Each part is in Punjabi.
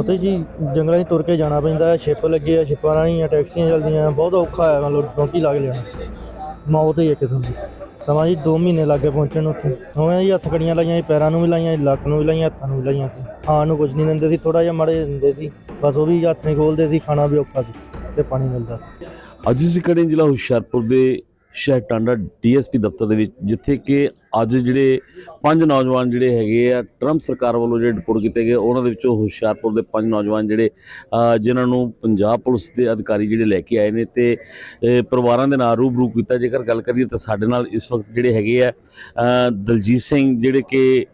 ਉੱਥੇ ਜੀ ਜੰਗਲਾਂ 'ਚ ਤੁਰ ਕੇ ਜਾਣਾ ਪੈਂਦਾ ਹੈ ਲੱਗੇ ਆ, ਛਿਪਾਂ ਰਾਹੀਂ ਆ, ਟੈਕਸੀਆਂ ਚੱਲਦੀਆਂ, ਬਹੁਤ ਔਖਾ ਹੈ ਮਤਲਬ ਡੋਂਕੀ ਲੱਗ ਲੈਣਾ ਮੌਤ ਹੀ ਹੈ ਕਿਸਮ ਦੀ। ਸਮਾਂ ਜੀ 2 ਮਹੀਨੇ ਲੱਗੇ ਪਹੁੰਚਣ ਨੂੰ ਉੱਥੇ। ਉਵੇਂ ਜੀ ਹੱਥਕੜੀਆਂ ਲਾਈਆਂ ਸੀ, ਪੈਰਾਂ ਨੂੰ ਵੀ ਲਾਈਆਂ ਸੀ, ਲੱਕ ਨੂੰ ਵੀ ਲਾਈਆਂ, ਹੱਥਾਂ ਨੂੰ ਵੀ ਲਾਈਆਂ ਸੀ। ਖਾਣ ਨੂੰ ਕੁਝ ਨਹੀਂ ਦਿੰਦੇ ਸੀ ਥੋੜਾ ਜਿਹਾ ਮਾੜੇ ਦਿੰਦੇ ਸੀ। ਬਸ ਉਹ ਵੀ ਹੱਥ ਨਹੀਂ ਖੋਲਦੇ ਸੀ, ਖਾਣਾ ਵੀ ਔਖਾ ਸੀ ਤੇ ਪਾਣੀ ਮਿਲਦਾ ਸੀ। ਅੱਜ ਅਸੀਂ ਕੜੇ ਜ਼ਿਲ੍ਹਾ ਹੁਸ਼ਿਆਰਪੁਰ ਦੇ ਸ਼ਹਿਰ ਟਾਂਡਾ ਡੀਐਸਪੀ ਦਫ਼ਤਰ ਦੇ ਵਿੱਚ, ਜਿੱਥੇ ਕਿ ਅੱਜ ਜਿਹੜੇ ਪੰਜ ਨੌਜਵਾਨ ਜਿਹੜੇ ਹੈਗੇ ਆ, ਟਰੰਪ ਸਰਕਾਰ ਵੱਲੋਂ ਜਿਹੜੇ ਡਿਪੋਰਟ ਕੀਤੇ ਗਏ, ਉਹਨਾਂ ਦੇ ਵਿੱਚੋਂ ਹੁਸ਼ਿਆਰਪੁਰ ਦੇ ਪੰਜ ਨੌਜਵਾਨ ਜਿਹੜੇ ਜਿਨ੍ਹਾਂ ਨੂੰ ਪੰਜਾਬ ਪੁਲਿਸ ਦੇ ਅਧਿਕਾਰੀ ਜਿਹੜੇ ਲੈ ਕੇ ਆਏ ਨੇ ਤੇ ਪਰਿਵਾਰਾਂ ਦੇ ਨਾਲ ਰੂਬਰੂ ਕੀਤਾ। ਜੇਕਰ ਗੱਲ ਕਰੀਏ ਤਾਂ ਸਾਡੇ ਨਾਲ ਇਸ ਵਕਤ ਜਿਹੜੇ ਹੈਗੇ ਆ ਦਲਜੀਤ ਸਿੰਘ ਜਿਹੜੇ ਕਿ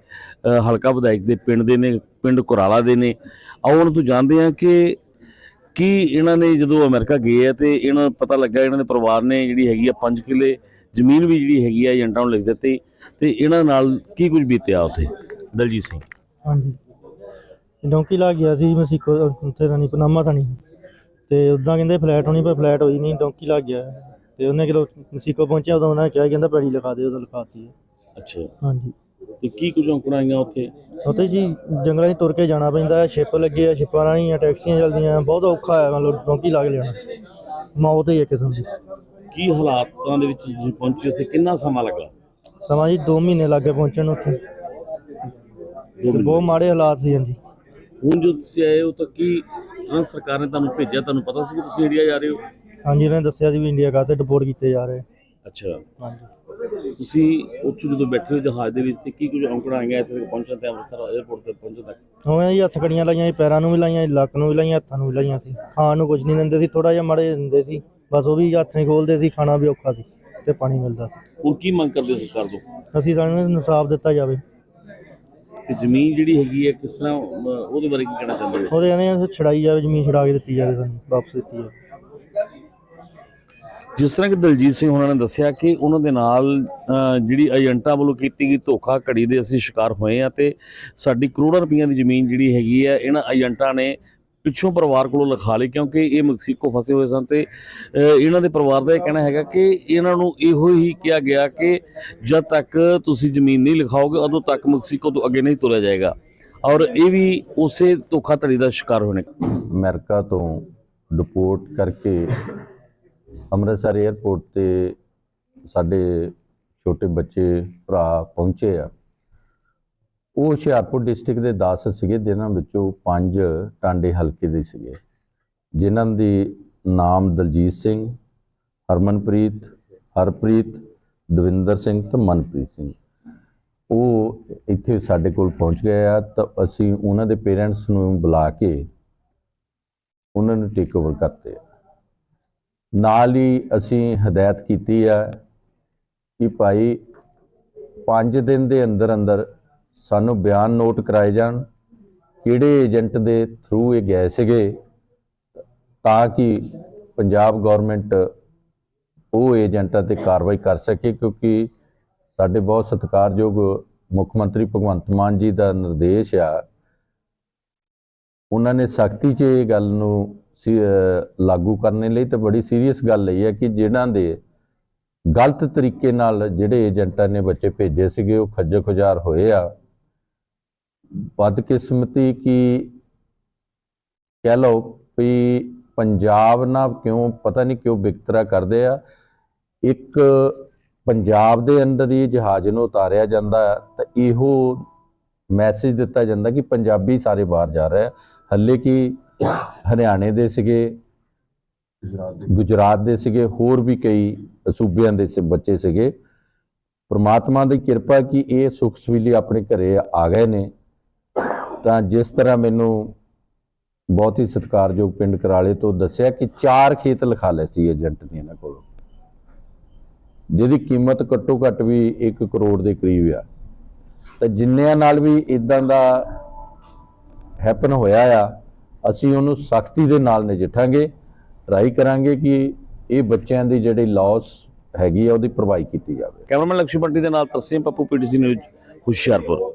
ਹਲਕਾ ਵਿਧਾਇਕ ਦੇ ਪਿੰਡ ਦੇ ਨੇ, ਪਿੰਡ ਕੁਰਾਲਾ ਦੇ ਨੇ। ਆਓ ਉਹਨਾਂ ਤੋਂ ਜਾਣਦੇ ਹਾਂ ਕਿ ਕੀ ਇਹਨਾਂ ਨੇ ਜਦੋਂ ਅਮਰੀਕਾ ਗਏ ਆ ਤੇ ਇਹਨਾਂ ਨੂੰ ਪਤਾ ਲੱਗਾ ਇਹਨਾਂ ਦੇ ਪਰਿਵਾਰ ਨੇ ਜਿਹੜੀ ਹੈਗੀ ਆ 5 ਕਿੱਲੇ ਜ਼ਮੀਨ ਵੀ ਜਿਹੜੀ ਹੈਗੀ ਆ ਏਜੰਟਾਂ ਨੂੰ ਲਿਖ ਦਿੱਤੀ ਤੇ ਇਹਨਾਂ ਨਾਲ ਕੀ ਕੁਝ ਬੀਤਿਆ ਉੱਥੇ? ਦਲਜੀਤ ਸਿੰਘ। ਹਾਂਜੀ। ਡੋਂਕੀ ਲੱਗ ਗਿਆ ਸੀ ਮਸੀਕੋ ਉੱਥੇ ਤਾਂ ਨਹੀਂ ਪਨਾਮਾ ਤਾਂ ਨਹੀਂ। ਤੇ ਉਦਾਂ ਕਹਿੰਦੇ ਫਲੈਟ ਹੋਣੀ ਪਰ ਫਲੈਟ ਹੋਈ ਨਹੀਂ ਡੋਂਕੀ ਲੱਗ ਗਿਆ। ਤੇ ਉਹਨੇ ਜਦੋਂ ਮਸੀਕੋ ਪਹੁੰਚਿਆ ਉਦੋਂ ਉਹਨਾਂ ਕਿਹਾ ਕਹਿੰਦਾ ਪੈੜੀ ਲਿਖਾ ਦੇ ਉਦੋਂ ਲਿਖਾਤੀ ਅੱਛਾ। ਹਾਂਜੀ। ਤੇ ਕੀ ਕੁਝ ਔਂਕੜਾਂ ਆਈਆਂ ਉੱਥੇ? ਉੱਥੇ ਜੀ ਜੰਗਲਾਂ 'ਚ ਤੁਰ ਕੇ ਜਾਣਾ ਪੈਂਦਾ ਹੈ ਛਿਪ ਲੱਗੇ ਆ ਛਿਪਾਂ ਰਾਹੀਂ ਆ ਟੈਕਸੀਆਂ ਚੱਲਦੀਆਂ ਬਹੁਤ ਔਖਾ ਹੈ ਮਤਲਬ ਡੋਂਕੀ ਲੱਗ ਲੈਣਾ ਮੌਤ ਹੀ ਇੱਕ ਕਿਸਮ ਦੀ। ਕੀ ਹਾਲਾਤਾਂ ਦੇ ਵਿੱਚ ਤੁਸੀਂ ਪਹੁੰਚੇ ਉੱਥੇ? ਕਿੰਨਾ ਸਮਾਂ ਲੱਗਾ? ਸਮਾਂ ਜੀ 2 ਮਹੀਨੇ ਲੱਗੇ ਪਹੁੰਚਣ ਨੂੰ ਉੱਥੇ। ਤੇ ਬਹੁਤ। ਮਾੜੇ ਹਾਲਾਤ ਸੀ ਹਾਂਜੀ। ਹੁਣ ਜੋ ਤੁਸੀਂ ਆਏ ਹੋ ਤਾਂ ਕੀ ਟਰੰਪ ਸਰਕਾਰ ਨੇ ਤੁਹਾਨੂੰ ਭੇਜਿਆ? ਤੁਹਾਨੂੰ ਪਤਾ ਸੀ ਕਿ ਤੁਸੀਂ ਇੰਡੀਆ ਜਾ ਰਹੇ ਹੋ? ਹਾਂਜੀ ਇਹਨਾਂ ਨੇ ਦੱਸਿਆ ਸੀ ਵੀ ਇੰਡੀਆ ਕਾਹਤੇ ਡਿਪੋਰਟ ਕੀਤੇ ਜਾ ਰਹੇ। ਅੱਛਾ। ਹਾਂਜੀ। ਤੁਸੀਂ ਉੱਥੇ ਜਦੋਂ ਬੈਠੇ ਹੋ ਜਹਾਜ਼ ਦੇ ਵਿੱਚ ਤੇ ਕੀ ਕੁਝ ਔਂਕੜਾਂ ਆਈਆਂ ਇੱਥੇ ਤੱਕ ਪਹੁੰਚਣ ਤੇ ਅੰਮ੍ਰਿਤਸਰ 에ਅਰਪੋਰਟ ਤੇ ਪਹੁੰਚਣ ਤੱਕ? ਉਵੇਂ ਜੀ ਹੱਥਕੜੀਆਂ ਲਾਈਆਂ ਸੀ ਪੈਰਾਂ ਨੂੰ ਵੀ ਲਾਈਆਂ ਲੱਕ ਨੂੰ ਵੀ ਲਾਈਆਂ ਹੱਥਾਂ ਨੂੰ ਵੀ ਲਾਈਆਂ ਸੀ। ਖਾਣ ਨੂੰ ਕੁਝ ਨਹੀਂ ਦਿੰਦੇ ਸੀ ਥੋੜਾ ਜਿਹਾ ਮਾੜੇ ਦਿੰਦੇ ਸੀ। ਬਸ ਉਹ ਵੀ ਹੱਥ ਨਹੀਂ ਖੋਲਦੇ ਸੀ ਖਾਣਾ ਵੀ ਔਖਾ ਸੀ ਤੇ ਪਾਣੀ ਮਿਲਦਾ ਸੀ। ਹੁਣ ਕੀ ਮੰਗ ਕਰਦੇ ਹੋ ਸਰਕਾਰ ਤੋਂ? ਅਸੀਂ ਸਾਨੂੰ ਇਨਸਾਫ ਦਿੱਤਾ ਜਾਵੇ। ਤੇ ਜ਼ਮੀਨ ਜਿਹੜੀ ਹੈਗੀ ਹੈ ਕਿਸ ਤਰ੍ਹਾਂ ਅਮ, ਉਹਦੇ ਬਾਰੇ ਕੀ ਕਹਿਣਾ ਚਾਹੁੰਦੇ ਹੋ? ਉਹਦੇ ਕਹਿੰਦੇ ਆ ਛੜਾਈ ਜਾਵੇ ਜ਼ਮੀਨ ਛੜਾ ਕੇ ਦਿੱਤੀ ਜਾਵੇ ਸਾਨੂੰ ਵਾਪਸ ਦਿੱਤੀ ਜਾਵੇ। ਜਿਸ ਤਰ੍ਹਾਂ ਕਿ ਦਲਜੀਤ ਸਿੰਘ ਉਹਨਾਂ ਨੇ ਦੱਸਿਆ ਕਿ ਉਹਨਾਂ ਦੇ ਨਾਲ ਜਿਹੜੀ ਏਜੰਟਾਂ ਵੱਲੋਂ ਕੀਤੀ ਗਈ ਧੋਖਾ ਘੜੀ ਦੇ ਅਸੀਂ ਸ਼ਿਕਾਰ ਹੋਏ ਆ ਤੇ ਸਾਡੀ ਕਰੋੜਾਂ ਰੁਪਈਆਂ ਦੀ ਜ਼ਮੀਨ ਜਿਹੜੀ ਹੈਗੀ ਹੈ, ਇਹਨਾਂ ਏਜੰਟਾਂ ਨੇ ਪਿੱਛੋਂ ਪਰਿਵਾਰ ਕੋਲੋਂ ਲਿਖਾ ਲਈ ਕਿਉਂਕਿ ਇਹ ਮੈਕਸੀਕੋ ਫਸੇ ਹੋਏ ਸਨ ਤੇ ਇਹਨਾਂ ਦੇ ਪਰਿਵਾਰ ਦਾ ਇਹ ਕਹਿਣਾ ਹੈਗਾ ਕਿ ਇਹਨਾਂ ਨੂੰ ਇਹੋ ਹੀ ਕਿਹਾ ਗਿਆ ਕਿ ਜਦ ਤੱਕ ਤੁਸੀਂ ਜ਼ਮੀਨ ਨਹੀਂ ਲਿਖਾਓਗੇ, ਉਦੋਂ ਤੱਕ ਮੈਕਸੀਕੋ ਤੋਂ ਅੱਗੇ ਨਹੀਂ ਤੁਰਿਆ ਜਾਏਗਾ। ਔਰ ਇਹ ਵੀ ਉਸੇ ਧੋਖਾਧੜੀ ਦਾ ਸ਼ਿਕਾਰ ਹੋਏ ਨੇ ਅਮਰੀਕਾ ਤੋਂ ਡਿਪੋਰਟ ਕਰਕੇ ਅੰਮ੍ਰਿਤਸਰ 에ਅਰਪੋਰਟ ਤੇ ਸਾਡੇ ਛੋਟੇ ਬੱਚੇ, ਭਰਾ ਪਹੁੰਚੇ ਆ। ਉਹ ਹੁਸ਼ਿਆਰਪੁਰ ਡਿਸਟ੍ਰਿਕਟ ਦੇ 10 ਸੀਗੇ, ਜਿਨ੍ਹਾਂ ਵਿੱਚੋਂ 5 ਟਾਂਡੇ ਹਲਕੇ ਦੇ ਸੀਗੇ। ਜਿਨ੍ਹਾਂ ਦੀ ਨਾਮ ਦਲਜੀਤ ਸਿੰਘ, ਹਰਮਨਪ੍ਰੀਤ, ਹਰਪ੍ਰੀਤ, ਦਵਿੰਦਰ ਸਿੰਘ ਤੇ ਮਨਪ੍ਰੀਤ ਸਿੰਘ। ਉਹ ਇੱਥੇ ਸਾਡੇ ਕੋਲ ਪਹੁੰਚ ਗਏ ਆ ਤਾਂ ਅਸੀਂ ਉਹਨਾਂ ਦੇ ਪੇਰੈਂਟਸ ਨੂੰ ਬੁਲਾ ਕੇ ਉਹਨਾਂ ਨੂੰ ਟੇਕ ਓਵਰ ਕਰਤੇ ਨਾਲ ਹੀ ਅਸੀਂ ਹਦਾਇਤ ਕੀਤੀ ਆ ਕਿ ਭਾਈ 5 ਦਿਨ ਦੇ ਅੰਦਰ ਅੰਦਰ ਸਾਨੂੰ ਬਿਆਨ ਨੋਟ ਕਰਾਏ ਜਾਣ, ਕਿਹੜੇ ਏਜੰਟ ਦੇ ਥਰੂ ਇਹ ਗਏ ਸੀਗੇ, ਤਾਂ ਕਿ ਪੰਜਾਬ ਗਵਰਨਮੈਂਟ ਉਹ ਏਜੰਟਾਂ ਤੇ ਕਾਰਵਾਈ ਕਰ ਸਕੇ, ਕਿਉਂਕਿ ਸਾਡੇ ਬਹੁਤ ਸਤਿਕਾਰਯੋਗ ਮੁੱਖ ਮੰਤਰੀ ਭਗਵੰਤ ਮਾਨ ਜੀ ਦਾ ਨਿਰਦੇਸ਼ ਆ। ਉਹਨਾਂ ਨੇ ਸਖਤੀ 'ਚ ਇਹ ਗੱਲ ਨੂੰ ਲਾਗੂ ਕਰਨ ਲਈ ਤੇ ਬੜੀ ਸੀਰੀਅਸ ਗੱਲ ਇਹ ਹੈ ਕਿ ਜਿਨ੍ਹਾਂ ਦੇ ਗਲਤ ਤਰੀਕੇ ਨਾਲ ਜਿਹੜੇ ਏਜੰਟਾਂ ਨੇ ਬੱਚੇ ਭੇਜੇ ਸੀਗੇ, ਉਹ ਖੱਜਲ ਖੁਜਾਰ ਹੋਏ ਆ। ਬਦਕਿਸਮਤੀ ਕੀ ਕਹਿ ਲਓ ਵੀ ਪੰਜਾਬ ਨਾਲ ਕਿਉਂ, ਪਤਾ ਨਹੀਂ ਕਿਉਂ ਵਿਤਕਰਾ ਕਰਦੇ ਆ। ਇੱਕ ਪੰਜਾਬ ਦੇ ਅੰਦਰ ਹੀ ਜਹਾਜ਼ ਨੂੰ ਉਤਾਰਿਆ ਜਾਂਦਾ, ਤਾਂ ਇਹੋ ਮੈਸੇਜ ਦਿੱਤਾ ਜਾਂਦਾ ਕਿ ਪੰਜਾਬੀ ਸਾਰੇ ਬਾਹਰ ਜਾ ਰਹੇ ਆ। ਹੱਲੇ ਕਿ ਹਰਿਆਣੇ ਦੇ ਸੀਗੇ ਗੁਜਰਾਤ ਦੇ। ਸੀਗੇ ਹੋਰ ਵੀ ਕਈ ਸੂਬਿਆਂ ਦੇ ਸੀ ਬੱਚੇ ਸੀਗੇ। ਪ੍ਰਮਾਤਮਾ ਦੀ ਕਿਰਪਾ ਕਿ ਇਹ ਸੁਖ ਸਵੀਲੀ ਆਪਣੇ ਘਰੇ ਆ ਗਏ ਨੇ। ਤਾਂ ਜਿਸ ਤਰ੍ਹਾਂ ਮੈਨੂੰ ਬਹੁਤ ਹੀ ਸਤਿਕਾਰਯੋਗ ਪਿੰਡ ਕਰਾਲੇ ਤੋਂ ਦੱਸਿਆ ਕਿ ਚਾਰ ਖੇਤ ਲਿਖਾ ਲਏ ਸੀ ਏਜੰਟ ਨੇ ਇਹਨਾਂ ਕੋਲੋਂ। ਜਿਹਦੀ ਕੀਮਤ ਘੱਟੋ ਘੱਟ ਵੀ 1 ਕਰੋੜ ਦੇ ਕਰੀਬ ਆ। ਤਾਂ ਜਿੰਨਿਆਂ ਨਾਲ ਵੀ ਇਦਾਂ ਦਾ ਹੈਪਨ ਹੋਇਆ ਆ, ਅਸੀਂ ਉਹਨੂੰ ਸਖਤੀ ਦੇ ਨਾਲ ਨਜਿੱਠਾਂਗੇ ਟਰਾਈ ਕਰਾਂਗੇ ਕਿ ਇਹ ਬੱਚਿਆਂ ਦੀ ਜਿਹੜੀ ਲਾਸ ਹੈਗੀ ਆ, ਉਹਦੀ ਭਰਵਾਈ ਕੀਤੀ ਜਾਵੇ। ਕੈਮਰਾਮੈਨ ਲਕਸ਼ਮਣ ਪੱਟੀ ਦੇ ਨਾਲ ਤਰਸੇਮ ਪੱਪੂ ਪੀਟੀਸੀ ਨਿਊਜ਼ ਹੁਸ਼ਿਆਰਪੁਰ।